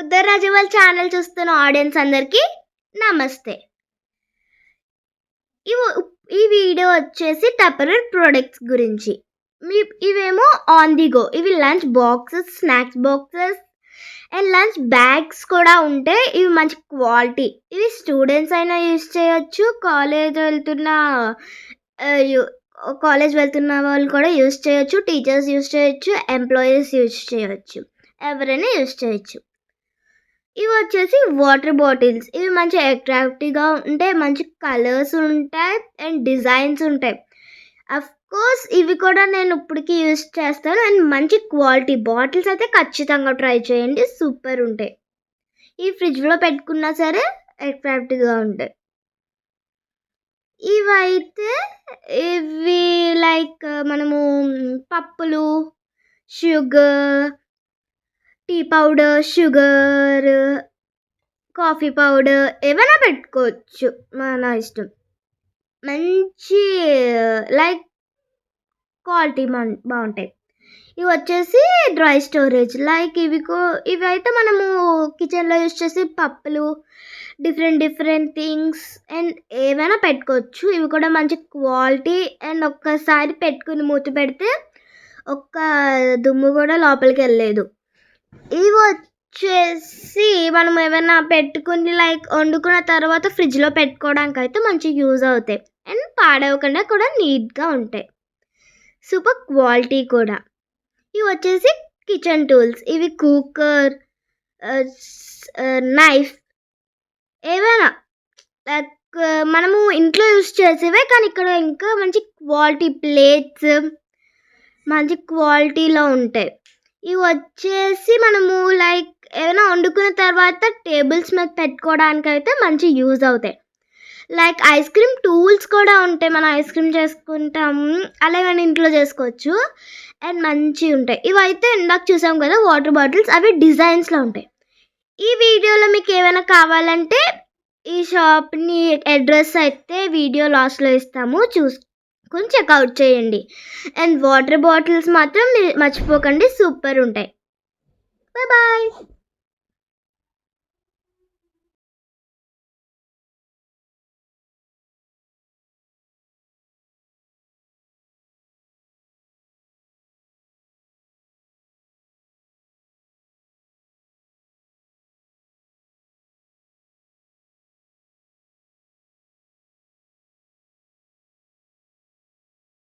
ఉద్దర్ వాళ్ళ ఛానల్ చూస్తున్న ఆడియన్స్ అందరికీ నమస్తే. ఇవి ఈ వీడియో వచ్చేసి టపరర్ ప్రొడక్ట్స్ గురించి. మీ ఇవేమో ఆన్ ది గో ఇవి lunch boxes snacks boxes and lunch bags కూడా ఉంటాయి ఇవి మంచి క్వాలిటీ. ఇవి స్టూడెంట్స్ అయినా యూజ్ చేయొచ్చు. కాలేజ్ వెళ్తున్న కాలేజ్ వెళ్తున్న వాళ్ళు కూడా యూస్ చేయొచ్చు. టీచర్స్ యూస్ చేయొచ్చు. ఎంప్లాయీస్ యూస్ చేయొచ్చు. ఎవరైనా యూస్ చేయొచ్చు. ఇవి వచ్చేసి వాటర్ బాటిల్స్ ఇవి మంచి అట్రాక్టివ్గా ఉంటాయి మంచి కలర్స్ ఉంటాయి అండ్ డిజైన్స్ ఉంటాయి. అఫ్ కోర్స్ ఇవి కూడా నేను ఇప్పటికి యూస్ చేస్తాను అండ్ మంచి క్వాలిటీ బాటిల్స్ అయితే ఖచ్చితంగా ట్రై చేయండి సూపర్ ఉంటాయి. ఈ ఫ్రిడ్జ్లో పెట్టుకున్నా సరే అట్రాక్టివ్గా ఉంటాయి. ఇవైతే ఇవి లైక్ మనము పప్పులు sugar tea powder sugar coffee powder ఏమైనా పెట్టుకోవచ్చు మన ఇష్టం. మంచి లైక్ క్వాలిటీ బాగుంటాయి. ఇవి వచ్చేసి డ్రై స్టోరేజ్. లైక్ ఇవి కో ఇవి అయితే మనము కిచెన్లో యూస్ చేసి పప్పులు డిఫరెంట్ డిఫరెంట్ థింగ్స్ అండ్ ఏమైనా పెట్టుకోవచ్చు. ఇవి కూడా మంచి క్వాలిటీ అండ్ ఒక్కసారి పెట్టుకుని మూత పెడితే ఒక్క దుమ్ము కూడా లోపలికి వెళ్ళలేదు. ఇవి వచ్చేసి మనం ఏమైనా పెట్టుకుని లైక్ వండుకున్న తర్వాత ఫ్రిడ్జ్లో పెట్టుకోవడానికి అయితే మంచి యూజ్ అవుతాయి. అండ్ పాడవకుండా కూడా నీట్గా ఉంటాయి. సూపర్ క్వాలిటీ కూడా. ఇవి వచ్చేసి కిచెన్ టూల్స్ ఇవి కుక్కర్ నైఫ్ uh, uh, ఏవైనా లైక్ uh, మనము ఇంట్లో యూస్ చేసేవే కానీ ఇక్కడ ఇంకా మంచి క్వాలిటీ ప్లేట్స్ మంచి క్వాలిటీలో ఉంటాయి. ఇవి వచ్చేసి మనము లైక్ ఏమైనా వండుకున్న తర్వాత టేబుల్స్ మీద పెట్టుకోవడానికి అయితే మంచి యూజ్ అవుతాయి. లైక్ ఐస్ క్రీమ్ టూల్స్ కూడా ఉంటాయి. మనం ఐస్ క్రీమ్ చేసుకుంటాము అలా ఏమైనా ఇంట్లో చేసుకోవచ్చు. అండ్ మంచిగా ఉంటాయి. ఇవైతే ఇందాక చూసాం కదా వాటర్ బాటిల్స్ అవి డిజైన్స్లో ఉంటాయి. ఈ వీడియోలో మీకు ఏమైనా కావాలంటే ఈ షాప్ని అడ్రస్ అయితే వీడియో లాస్ట్లో ఇస్తాము. కొంచెం చెక్అవుట్ చేయండి. అండ్ వాటర్ బాటిల్స్ మాత్రం మర్చిపోకండి. సూపర్ ఉంటాయి. Bye bye